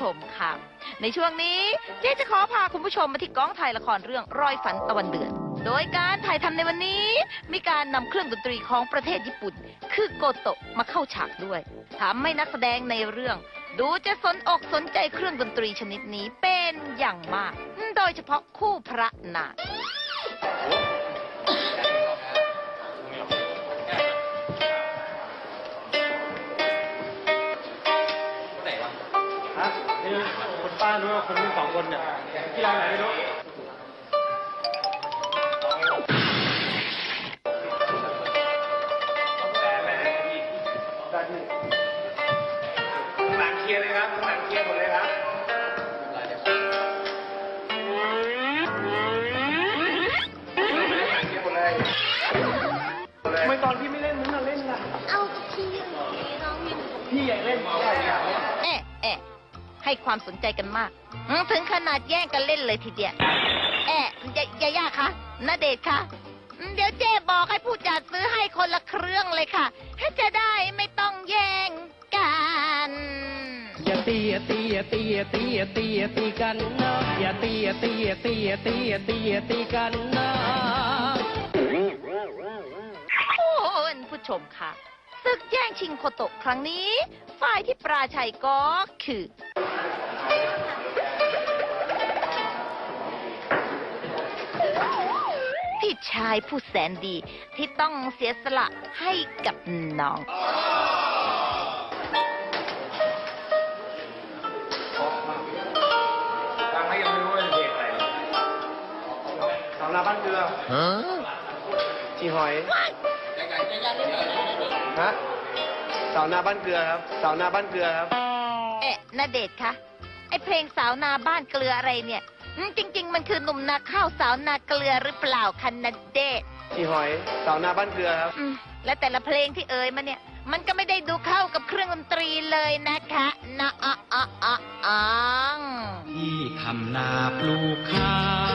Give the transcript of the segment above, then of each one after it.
ชมค่ะ ในช่วงนี้เจ๊จะขอพาคุณผู้ชมมาที่กองถ่ายละครเรื่องรอยฝันตะวันเดือน โดยการถ่ายทำในวันนี้ มีการนำเครื่องดนตรีของประเทศญี่ปุ่น คือโกโตะมาเข้าฉากด้วยทำให้นักแสดงในเรื่อง ดูจะสนอกสนใจเครื่องดนตรีชนิดนี้เป็นอย่างมาก โดยเฉพาะคู่พระนาง ป้านู้นคนนี้สองคนเนี่ยที่ร้านไหนไม่รู้หลังเคลียร์เลยครับหลังเคลียร์หมดเลยครับหลังเคลียร์หมดเลยหมดเลยทำไมตอนพี่ไม่เล่นมึงน่ะเล่นล่ะ เอาก็พี่น้องมีหนูพี่ใหญ่เล่นใหญ่อะแอะแอะ ให้ความสนใจกันมากอืมถึงขนาดแย่งกันเล่นเลยทีเดียวแอะยายาย่าคะนาเดชน์คะอืมเดี๋ยวเจ๊บอกให้ผู้จัดซื้อให้คนละเครื่องเลยค่ะจะได้ไม่ต้องแย่งกันอย่าตีอย่าตีอย่าตีอย่าตีอย่าตีอย่าตีกันนะอย่าตีอย่าตีอย่าตีอย่าตีอย่าตีอย่าตีกันนะโอ้คุณผู้ชมค่ะศึกแย่งชิงโคโตะครั้งนี้ ฝ่ายที่ปราชัยก็คือ พี่ชายผู้แสนดีที่ต้องเสียสละให้กับน้อง ฟังแล้วยังไม่รู้ว่าจะเอะไรสาวนาบ้านเกลือจีหอย ฮะสาวนาบ้านเกลือครับสาวนาบ้านเกลือครับ เอ๊ะนาเดชน์คะไอเพลงสาวนาบ้านเกลืออะไรเนี่ยอืมจริง ๆ มันคือหนุ่มนาข้าวสาวนาเกลือหรือเปล่าคะนาเดชน์จีหอยสาวนาบ้านเกลือครับอืมและแต่ละเพลงที่เอ่ยมาเนี่ย มันก็ไม่ได้ดูเข้ากับเครื่องดนตรีเลยนะคะนะอะอะอะอะที่ทำนาปลูกข้าว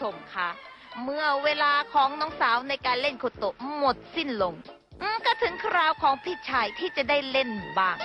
ชมคะเมื่อเวลาของน้องสาวในการเล่นโคโตะหมดสิ้นลงก็ถึงคราวของพี่ชายที่จะได้เล่นบ้าง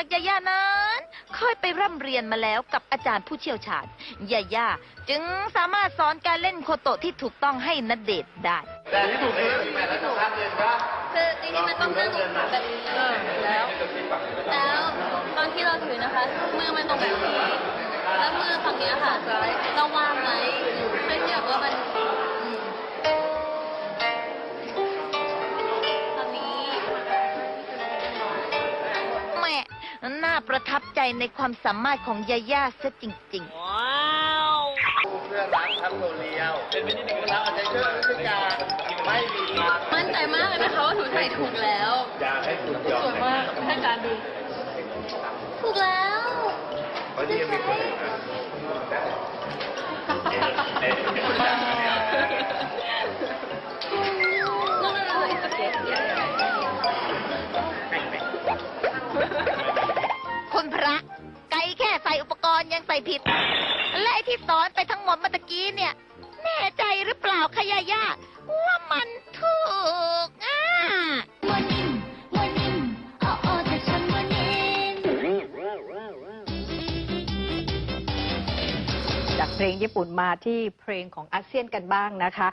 จากยาย่านั้นเคยไปร่ำเรียนมาแล้วกับอาจารย์ผู้เชี่ยวชาญยาย่าจึงสามารถสอนการเล่นโคโตะที่ถูกต้องให้นเดชน์ได้ แต่ที่ถูกคือแม่แล้วจะพัดเดินปะคือจริงๆมันต้องนั่งตรงแบบนี้แล้ว แล้วตอนที่เราถือนะคะ มือมันตรงแบบนี้ แล้วมือฝั่งเนี้ยค่ะเราวางไว้เพื่อที่แบบว่ามัน ประทับใจในความสามารถของยาย่าซะจริงๆเพื่อนรักทั้งโรงเรียว เป็นไม่ได้หนึ่งรักอาจจะช่วยราชการไม่มีทางมั่นใจมากเลยนะคะว่าถูใส่ถูกแล้วอยากให้คุณยอมสวยมากให้การดู ถูกแล้วเพราะที่ยังมีคนอื่นนะ งใส่ผิด และไอ้ที่สอนไปทั้งหมดเมื่อตะกี้เนี่ย แน่ใจหรือเปล่าคะยาย่าว่ามันถูกอะ morning morning โอ้โอ้แต่ฉัน morning จากเพลงญี่ปุ่นมาที่เพลงของอาเซียนกันบ้างนะคะ